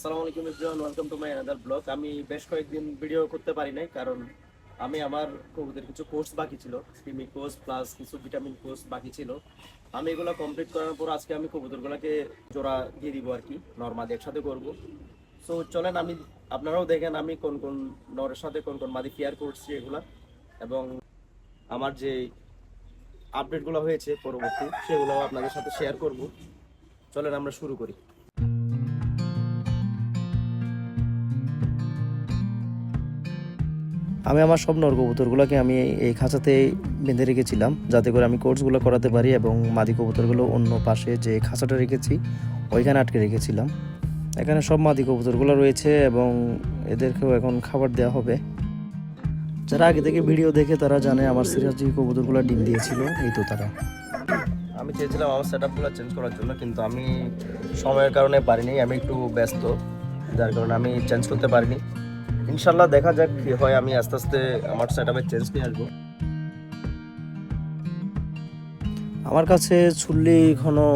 আসসালামু আলাইকুম everyone welcome to my another blog আমি বেশ কয়েকদিন ভিডিও করতে পারি নাই, কারণ আমি আমার কবুতরের কিছু কোর্স বাকি ছিল স্টিমি কোর্স প্লাস কিছু ভিটামিন কোর্স বাকি ছিল। আমি এগুলো কমপ্লিট করার পর আজকে আমি কবুতরগুলোকে জোড়া দিয়ে দিব আর কি নর্মাদি একসাথে করব। সো চলেন আমি, আপনারাও দেখেন আমি কোন কোন নরের সাথে কোন কোন মাদি কেয়ার করছি এগুলা, এবং আমার যে আপডেটগুলো হয়েছে পরবর্তী সেগুলো আপনাদের সাথে শেয়ার করব। চলেন আমরা শুরু করি। আমি আমার সব নর কবুতরগুলোকে আমি এই খাঁচাতে বেঁধে রেখেছিলাম, যাতে করে আমি কোর্সগুলো করাতে পারি এবং মাদি কবুতরগুলো অন্য পাশে যে খাঁচাটা রেখেছি, ওইখানে আটকে রেখেছিলাম। এখানে সব মাদি কবুতরগুলো রয়েছে এবং এদেরকেও এখন খাবার দেওয়া হবে। যারা আগে থেকে ভিডিও দেখে তারা জানে আমার সিরাজি কবুতরগুলো ডিম দিয়েছিল, এই তো তারা। আমি চেয়েছিলাম আমার সেট আপগুলো চেঞ্জ করার জন্য, কিন্তু আমি সময়ের কারণে পারিনি, আমি একটু ব্যস্ত, যার কারণে আমি চেঞ্জ করতে পারিনি। ইনশাল্লাহ দেখা যাক কি হয়। আমি আস্তে আস্তে আমার সেট চেঞ্জ নিয়ে আসব। আমার কাছে ছুল্লি এখনও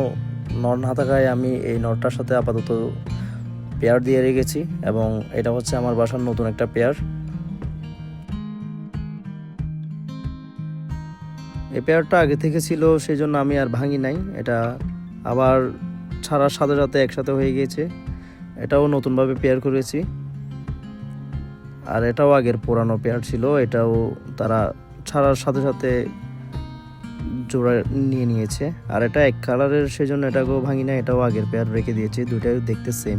নর না থাকায় আমি এই নরটার সাথে আপাতত পেয়ার দিয়ে রেখেছি এবং এটা হচ্ছে আমার বাসার নতুন একটা পেয়ার এই পেয়ারটা আগে থেকে ছিল সেই জন্য আমি আর ভাঙি নাই। এটা আবার ছাড়ার সাথে সাথে একসাথে হয়ে গিয়েছে। এটাও নতুনভাবে পেয়ার করেছি। আর এটাও আগের পুরানো পেয়ার ছিল, এটাও তারা ছাড়ার সাথে সাথে জোড়া নিয়ে নিয়েছে। আর এটা এক কালারের সেজন্য এটাকেও ভাঙি না এটাও আগের পেয়ার রেখে দিয়েছে, দুইটাই দেখতে সেম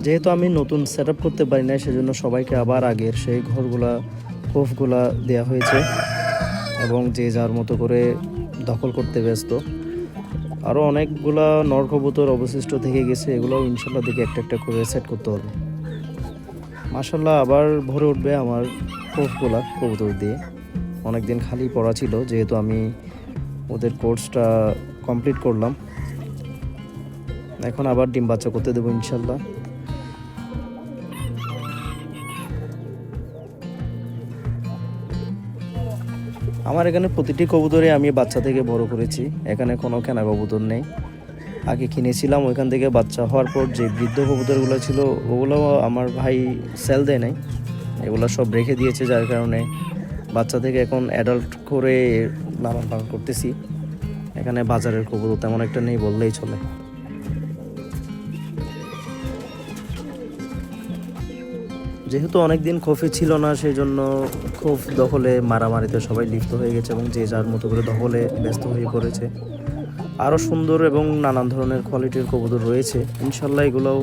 যেহেতু আমি নতুন সেট করতে পারি না সেজন্য সবাইকে আবার আগের সেই ঘরগুলা খোফগুলা দেওয়া হয়েছে। এবং যে যার মতো করে দখল করতে ব্যস্ত। আরও অনেকগুলা নরকবুতর অবশিষ্ট থেকে গেছে, এগুলোও ইনশাল্লাহ দেখে একটা একটা করে সেট করতে হবে। মাসাল্লাহ আবার ভরে উঠবে আমার কোর্সগুলা কবুতর দিয়ে। অনেকদিন খালি পড়া ছিল, যেহেতু আমি ওদের কোর্সটা কমপ্লিট করলাম। এখন আবার ডিম বাচ্চা করতে দেবো ইনশাল্লাহ। আমার এখানে প্রতিটি কবুতরে আমি বাচ্চা থেকে বড় করেছি। এখানে কোনো কেনা কবুতর নেই। আগে কিনেছিলাম, ওইখান থেকে বাচ্চা হওয়ার পর যে বৃদ্ধ কবুতরগুলো ছিল, ওগুলো আমার ভাই সেল দেয় নাই। এগুলো সব রেখে দিয়েছে, যার কারণে বাচ্চা থেকে এখন অ্যাডাল্ট করে লালন পালন করতেছি। এখানে বাজারের কবুতর তেমন একটা নেই বললেই চলে। যেহেতু অনেকদিন খোফে ছিল না সেই জন্য খোফ দখলে মারামারিতে সবাই লিপ্ত হয়ে গেছে এবং যে যার মতো করে দখলে ব্যস্ত হয়ে পড়েছে। আরও সুন্দর এবং নানান ধরনের কোয়ালিটির কবুতর রয়েছে। ইনশাল্লাহ এগুলোও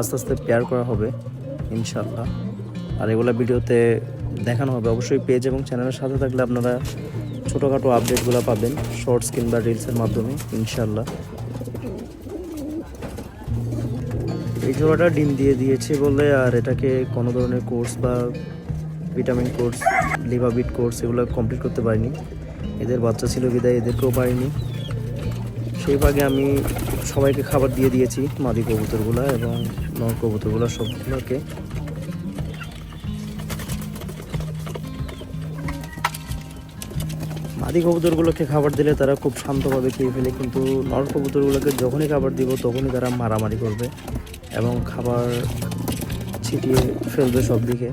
আস্তে আস্তে পেয়ার করা হবে, ইনশাল্লাহ। আর এগুলো ভিডিওতে দেখানো হবে। অবশ্যই পেজ এবং চ্যানেলের সাথে থাকলে আপনারা ছোটোখাটো আপডেটগুলো পাবেন শর্টস কিংবা রিলসের মাধ্যমে, ইনশাল্লাহ। এই জোড়াটা ডিম দিয়ে দিয়েছে বলে, আর এটাকে কোনো ধরনের কোর্স বা ভিটামিন কোর্স লিভাবিট কোর্স এগুলো কমপ্লিট করতে পারিনি। এদের বাচ্চা ছিল বিদায়, এদেরকেও পারিনি। সেই ভাগে আমি সবাইকে খাবার দিয়ে দিয়েছি, মাদি কবুতরগুলো এবং নর কবুতরগুলো সবগুলোকে। মাদি কবুতরগুলোকে খাবার দিলে তারা খুব শান্তভাবে খেয়ে ফেলে, কিন্তু নর কবুতরগুলোকে যখনই খাবার দিব, তখনই তারা মারামারি করবে এবং খাবার ছিটিয়ে ফেলবে সব দিকে।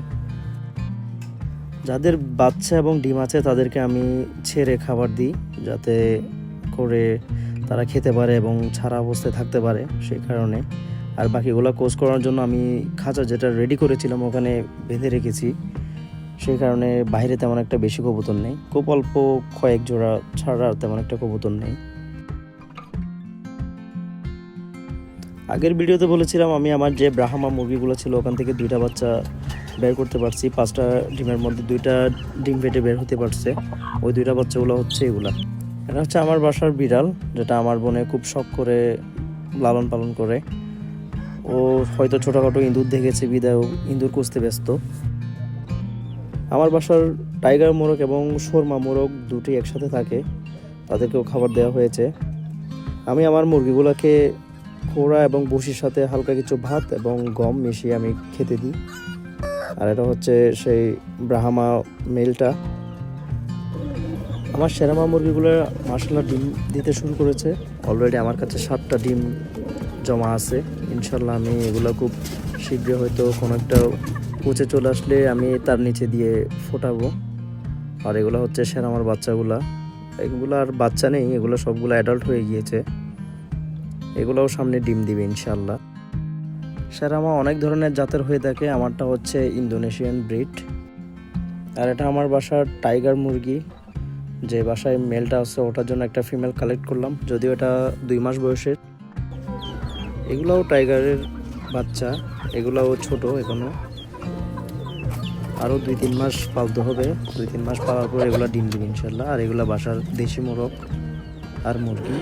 যাদের বাচ্চা এবং ডিম আছে, তাদেরকে আমি ছেড়ে খাবার দিই, যাতে করে তারা খেতে পারে এবং ছাড়া অবস্থায় থাকতে পারে সেই কারণে। আর বাকিগুলো কোচ করার জন্য আমি খাঁচা যেটা রেডি করেছিলাম, ওখানে বেঁধে রেখেছি। সেই কারণে বাইরে তেমন একটা বেশি কবুতর নেই। খুব অল্প কয়েক জোড়া ছাড়া তেমন একটা কবুতর নেই। আগের ভিডিওতে বলেছিলাম, আমি আমার যে ব্রাহ্মা মুরগিগুলো ছিল, ওখান থেকে দুইটা বাচ্চা বের করতে পারছি। পাঁচটা ডিমের মধ্যে দুইটা ডিম ফেটে বের হতে পারছে। ওই দুইটা বাচ্চাগুলো হচ্ছে এগুলা। এটা হচ্ছে আমার বাসার বিড়াল, যেটা আমার বোনে খুব শখ করে লালন পালন করে। ও হয়তো ছোটোখাটো ইঁদুর দেখেছে, বিদায়ও। ইঁদুর খুঁজতে ব্যস্ত। আমার বাসার টাইগার মোরগ এবং শর্মা মোরগ দুটি একসাথে থাকে। তাদেরকেও খাবার দেওয়া হয়েছে। আমি আমার মুরগিগুলোকে খোড়া এবং বসির সাথে হালকা কিছু ভাত এবং গম মিশিয়ে আমি খেতে দিই। আর এটা হচ্ছে সেই ব্রাহ্মা মেলটা। আমার সেরামা মুরগিগুলো মাসাল্লাহ ডিম দিতে শুরু করেছে। অলরেডি আমার কাছে সাতটা ডিম জমা আছে। ইনশাল্লাহ আমি এগুলো খুব শীঘ্র হয়তো কোনো একটা কুচে চলে আসলে আমি তার নিচে দিয়ে ফোটাবো। আর এগুলো হচ্ছে স্যার আমার বাচ্চাগুলা। এগুলো আর বাচ্চা নেই, এগুলো সবগুলো অ্যাডাল্ট হয়ে গিয়েছে। এগুলোও সামনে ডিম দিবে ইনশাল্লাহ স্যার আমার অনেক ধরনের জাতের হয়ে থাকে, আমারটা হচ্ছে ইন্দোনেশিয়ান ব্রিড। আর এটা আমার বাসার টাইগার মুরগি। যে বাসায় মেলটা আছে, ওটার জন্য একটা ফিমেল কালেক্ট করলাম। যদিও এটা দুই মাস বয়সের। এগুলাও টাইগারের বাচ্চা, এগুলাও ছোট এখনও। আরও দুই তিন মাস পালতে হবে। দুই তিন মাস পালার পর এগুলো ডিম দিবে ইনশাল্লাহ আর এগুলো বাসার দেশি মোরগ আর মুরগি।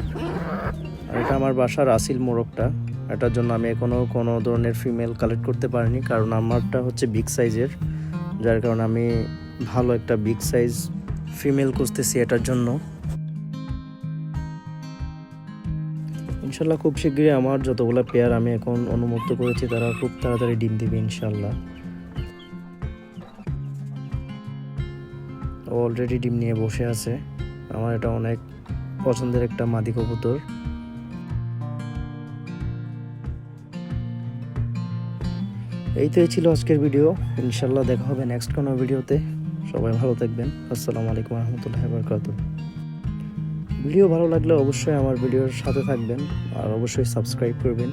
আর এটা আমার বাসার আসিল মোরগটা। এটার জন্য আমি এখনও কোনো ধরনের ফিমেল কালেক্ট করতে পারিনি। কারণ আমারটা হচ্ছে বিগ সাইজের। যার কারণে আমি ভালো একটা বিগ সাইজ ফিমেল খুঁজতেছি এটার জন্য। ইনশাল্লাহ খুব শীঘ্রই আমার যতগুলো পেয়ার আমি এখন অনুমুক্ত করেছি, তারা খুব তাড়াতাড়ি ডিম দিবে ইনশাল্লাহ অলরেডি ডিম নিয়ে বসে আছে। আমার এটা অনেক পছন্দের একটা মাদি কবুতর। এই তো এই ছিল আজকের ভিডিও ইনশাল্লাহ দেখা হবে নেক্সট কোনো ভিডিওতে সবাই ভালো থাকবেন। আসসালামু আলাইকুম রহমতুল্লাহ বরকাত ভিডিও ভালো লাগলে অবশ্যই আমার ভিডিওর সাথে থাকবেন আর অবশ্যই সাবস্ক্রাইব করবেন।